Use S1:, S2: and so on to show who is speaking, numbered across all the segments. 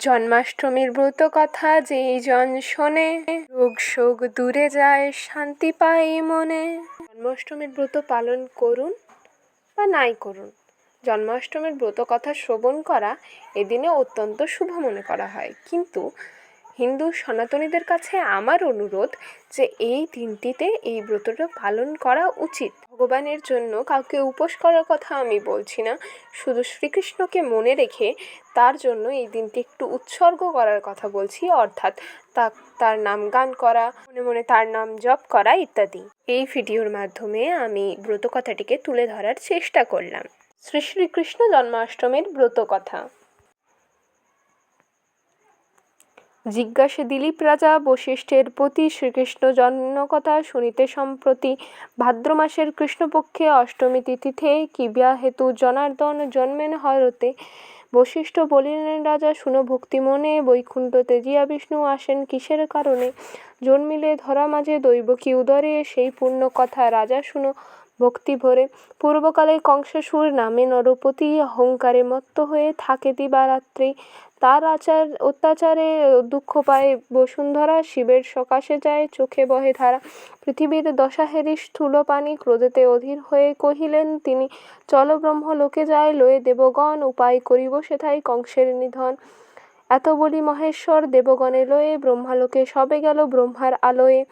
S1: জন্মাষ্টমীর ব্রত কথা যেই জন শোনে, রোগ শোক দূরে যায়, শান্তি পায় মনে। জন্মাষ্টমীর ব্রত পালন করুন বা নাই করুন, জন্মাষ্টমীর ব্রত কথা শ্রবণ করা এদিনে অত্যন্ত শুভ মনে করা হয়। কিন্তু হিন্দু সনাতনীদের কাছে আমার অনুরোধ যে এই দিনটিতে এই ব্রতটা পালন করা উচিত। ভগবানের জন্য কাউকে উপোস করার কথা আমি বলছি না। শুধু শ্রীকৃষ্ণকে মনে রেখে তার জন্য এই দিনটি একটু উৎসর্গ করার কথা বলছি, অর্থাৎ তা, তার নাম গান করা, মনে মনে তার নাম জপ করা ইত্যাদি। এই ভিডিওর মাধ্যমে আমি ব্রত কথাটিকে তুলে ধরার চেষ্টা করলাম। শ্রী শ্রীকৃষ্ণ জন্মাষ্টমীর ব্রত কথা জিজ্ঞাসে দিলীপ রাজা বশিষ্ঠের প্রতি শ্রীকৃষ্ণ জন্মকথা শুনিতে সম্প্রতি ভাদ্র মাসের কৃষ্ণপক্ষে অষ্টমী তিথিতে কিবিয়া হেতু জনার্দন জন্মেন হরতে বশিষ্ঠ বলিলেন, রাজা, শুনো ভক্তি মনে, বৈকুণ্ঠ তেজিয়া বিষ্ণু আসেন কিসের কারণে? জন্মিলে ধরা মাঝে দৈবকী উদরে? সেই পূর্ণ কথা রাজা, শুনো ভক্তি ভরে। পূর্বকালে কংসাসুর নামে নরপতি অহংকারে মত্ত হয়ে থাকে দিবারাত্রি। তার আচার, অত্যাচারে দুঃখ পায় বসুন্ধরা। শিবের সকাশে যায়, চোখে বহে ধারা। পৃথিবীর দশাহেরি স্থূল পানি ক্রোধেতে অধীর হয়ে কহিলেন তিনি, চল ব্রহ্ম লোকে যায়, লয়ে দেবগণ, উপায় করিব সেথায় কংসের নিধন। এত বলি মহেশ্বর, দেবগণে লয়ে ব্রহ্মালোকে সবে গেল ব্রহ্মার আলোয়ে।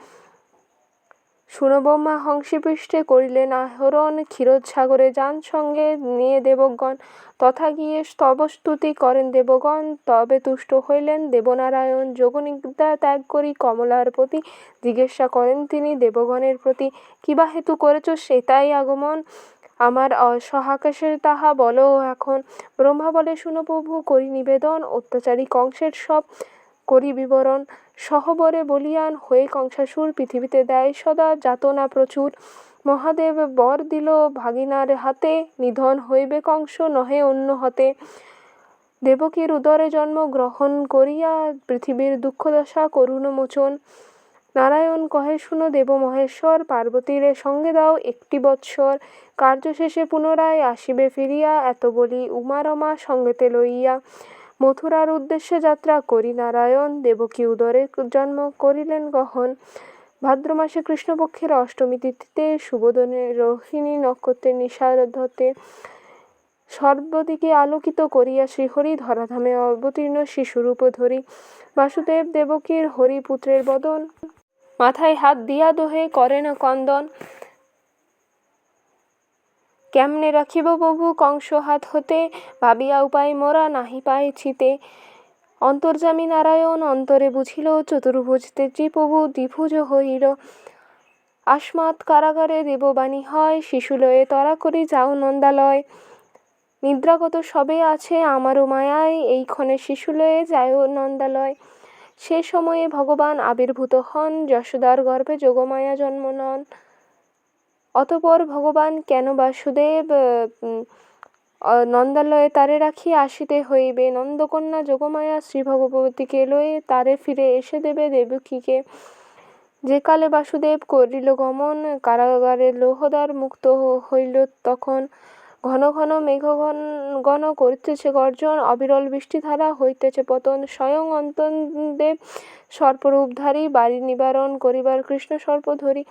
S1: সুনবমা হংসীপৃষ্ঠে করিলেন, আহরণ ক্ষীরোদসাগরে যান সঙ্গে নিয়ে দেবগণ। তথা গিয়ে স্তবস্তুতি করেন দেবগণ। তবে তুষ্ট হইলেন দেবনারায়ণ। যোগনিদ্রা ত্যাগ করি কমলার প্রতি। জিজ্ঞাসা করেন তিনি দেবগণের প্রতি, কিবা হেতু করেছ সেটাই আগমন? আমার সহাকাশে তাহা বলো এখন। ব্রহ্মা বলে শুনো প্রভু করি নিবেদন। অত্যাচারী কংসের সব করি বিবরণ সহবরে বলিয়ান হয়ে কংসাসুর পৃথিবীতে দেয় সদা যাতনা প্রচুর। মহাদেব বর দিল ভাগিনার হাতে, নিধন হইবে কংস নহে অন্য হতে। দেবকীর উদরে জন্ম গ্রহণ করিয়া পৃথিবীর দুঃখদশা করুণ মোচন। নারায়ণ কহে, শুনো দেব মহেশ্বর, পার্বতীর সঙ্গে দাও একটি বৎসর। কার্য শেষে পুনরায় আসিবে ফিরিয়া, এত বলি উমারমা সঙ্গেতে লইয়া। মথুরার উদ্দেশ্যে যাত্রা করি নারায়ণ, দেবকী উদরে জন্ম করিলেন গহন। ভাদ্র মাসে কৃষ্ণপক্ষের অষ্টমী তিথিতে, সুবোধনে রোহিণী নক্ষত্রের নিষাধতে সর্বদিকে আলোকিত করিয়া শ্রীহরি ধরাধামে অবতীর্ণ শিশুরূপ ধরি। বাসুদেব দেবকীর হরিপুত্রের বদন। মাথায় হাত দিয়া দোহে করে না কন্দন। কেমনে রাখিব প্রভু কংস হাত হতে? ভাবিয়া উপায় মোরা নাহি পাইছিতে। অন্তর্যামী নারায়ণ অন্তরে বুঝিল চতুর্ভুজ তেজি প্রভু দ্বিভুজ হইল, আসমাত কারাগারে দেববাণী হয় শিশুলয়ে তরা করি যাও নন্দালয়। নিদ্রাগত সবে আছে আমারও মায়ায় এইক্ষণে শিশুলয়ে যায় নন্দালয়। সে সময়ে ভগবান আবির্ভূত হন, যশোদার গর্ভে যোগমায়া জন্ম নন। অতপর ভগবান কেন বাসুদেব নন্দালয়ে তারে রাখি আসিতে হইবে। নন্দকন্যা যোগমায়া শ্রী ভগবতীকে লয়ে তারে ফিরে এসে দেবে দেবকীকে। যে কালে বাসুদেব করিল গমন, কারাগারে লোহদার মুক্ত হইল তখন। ঘন ঘন মেঘ ঘন করিতেছে গর্জন, অবিরল বৃষ্টিধারা হইতেছে পতন। স্বয়ং অন্তদেব সর্পরূপধারী, বাড়ি নিবারণ করিবার কৃষ্ণ সর্প ধরি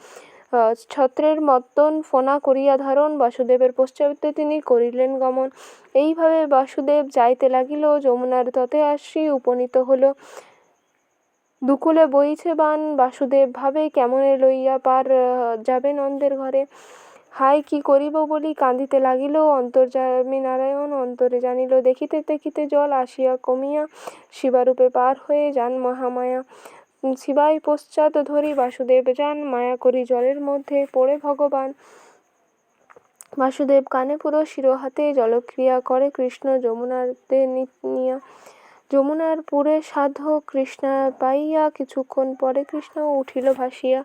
S1: ছত্রের মতন ফোনা করিয়া ধারণ, বাসুদেবের পশ্চাতে তিনি করিলেন গমন। এইভাবে বাসুদেব যাইতে লাগিল, যমুনার ততে আসি, উপনীত হল। দুকুলে বইছে বান, বাসুদেব ভাবে কেমনে লইয়া পার যাবে নন্দের ঘরে। হাই কি করিব বলি, কাঁদিতে লাগিল, অন্তর্যামী নারায়ণ, অন্তরে জানিল, দেখিতে দেখিতে জল আসিয়া কমিয়া, শিবারূপে পার হয়ে যান মহামায়া। শিবাই পশ্চাৎ ধরি বাসুদেব যান, মায়া করি জলের মধ্যে, পড়ে ভগবান। বাসুদেব কানে পুরো শিরোহাতে জলক্রিয়া করে কৃষ্ণ যমুনাতে নিয়া। যমুনার পুরে সাধু কৃষ্ণা পাইয়া কিছুক্ষণ পরে কৃষ্ণ উঠিল ভাসিয়া।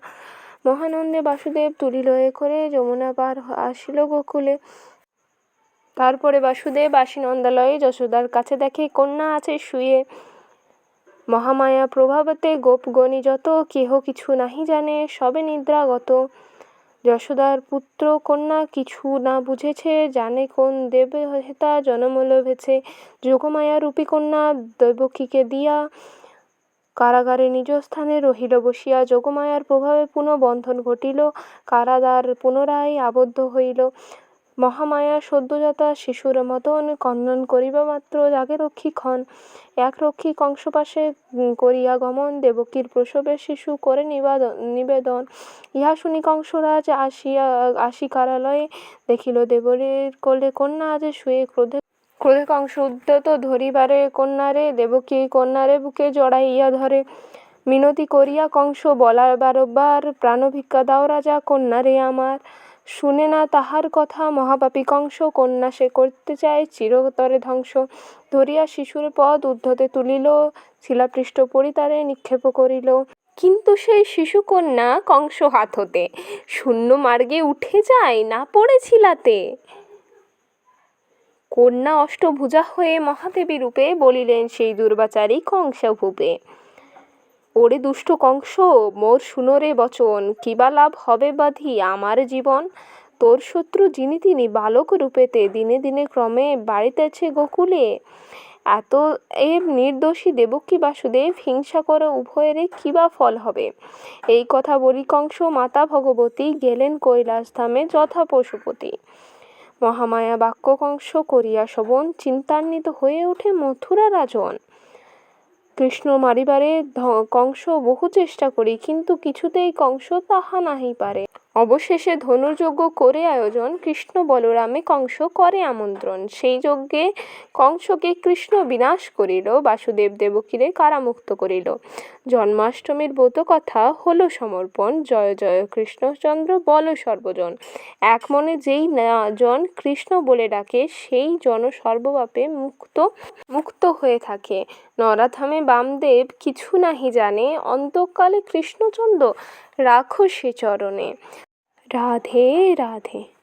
S1: মহানন্দে বাসুদেব তুলিল এ করে যমুনা পার আসিল গোকুলে। তারপরে বাসুদেব আসি নন্দালয়ে যশোদার কাছে দেখে কন্যা আছে শুয়ে। মহামায়া প্রভাবতে গোপগণী যত, কেহ কিছু নাহি জানে, সবে নিদ্রাগত যশোদার পুত্র কন্যা কিছু না বুঝেছে, জানে কোন দেবহেতা জনম লভেছে। যোগমায়া রূপী কন্যা দেবকীকে দিয়া কারাগারে নিজ স্থানে রহিল বসিয়া, যোগমায়ার প্রভাবে পুনঃ বন্ধন ঘটিল, কারাগার পুনরায় আবদ্ধ হইল। মহামায়া সদ্যোজাতা শিশুর মতন কন্দন করিবা মাত্র জাগে রক্ষী ক্ষণ এক রক্ষী কংসপাশে করিয়া গমন দেবকীর প্রসবের শিশু করে নিবাদন নিবেদন। ইহা শুনি কংসরাজ আসিয়া, আসি কারালয়ে দেখিল দেবরের কোলে কন্যা আজ শুয়ে ক্রোধে ক্রোধে কংস উদ্যত ধরিবারে কন্যারে, দেবকী কন্যারে বুকে জড়াইয়া ধরে। মিনতি করিয়া কংস বলার বারবার, প্রাণভিক্ষা দাও রাজা, কন্যারে আমার। শুনে না তাহার কথা মহাপাপী কংস, কন্যা সে করতে চায় চিরতরে ধ্বংস। ধরিয়া শিশুর পদ উদ্ধতে তুলিল, শিলাপৃষ্ঠ পরিতারে নিক্ষেপ করিল। কিন্তু সেই শিশুকন্যা কংস হাত হতে, শূন্য মার্গে উঠে যায় না পড়ে ছিলাতে। কন্যা অষ্টভুজা হয়ে মহাদেবী রূপে বলিলেন, সেই দুর্বাচারী কংস ভূপে। ওরে দুষ্ট কংস, মোর শুনোরে বচন কিবা লাভ হবে বাধি আমার জীবন? তোর শত্রু যিনি তিনি, বালক রূপেতে দিনে দিনে ক্রমে বাড়িতেছে গোকুলে। এত এ নির্দোষী দেবকী বাসুদেব, হিংসা করো উভয়েরই কিবা ফল হবে? এই কথা বলি কংস, মাতা ভগবতী, গেলেন কৈলাস ধামে যথা পশুপতি। মহামায়া বাক্য কংস করিয়া শবন চিন্তান্বিত হয়ে ওঠে মথুরা রাজন। কৃষ্ণ মারিবারে কংস বহু চেষ্টা করি কিন্তু কিছুতেই কংস তাহা নাহি পারে। অবশেষে ধনুর্যজ্ঞ করে আয়োজন, কৃষ্ণ বলরামে কংস করে আমন্ত্রণ। সেই যজ্ঞে কংসকে কৃষ্ণ বিনাশ করিল, বাসুদেব দেবকীরে কারামুক্ত করিল। জন্মাষ্টমীর ব্রত কথা হলো সমর্পণ, জয় জয় কৃষ্ণচন্দ্র, বল সর্বজন। এক মনে যেই জন কৃষ্ণ বলে ডাকে, সেই জন সর্বপাপে মুক্ত মুক্ত হয়ে থাকে। নরাধামে বামদেব কিছু নাহি জানে, অন্তকালে কৃষ্ণচন্দ্র রাখো সে চরণে। রাধে রাধে।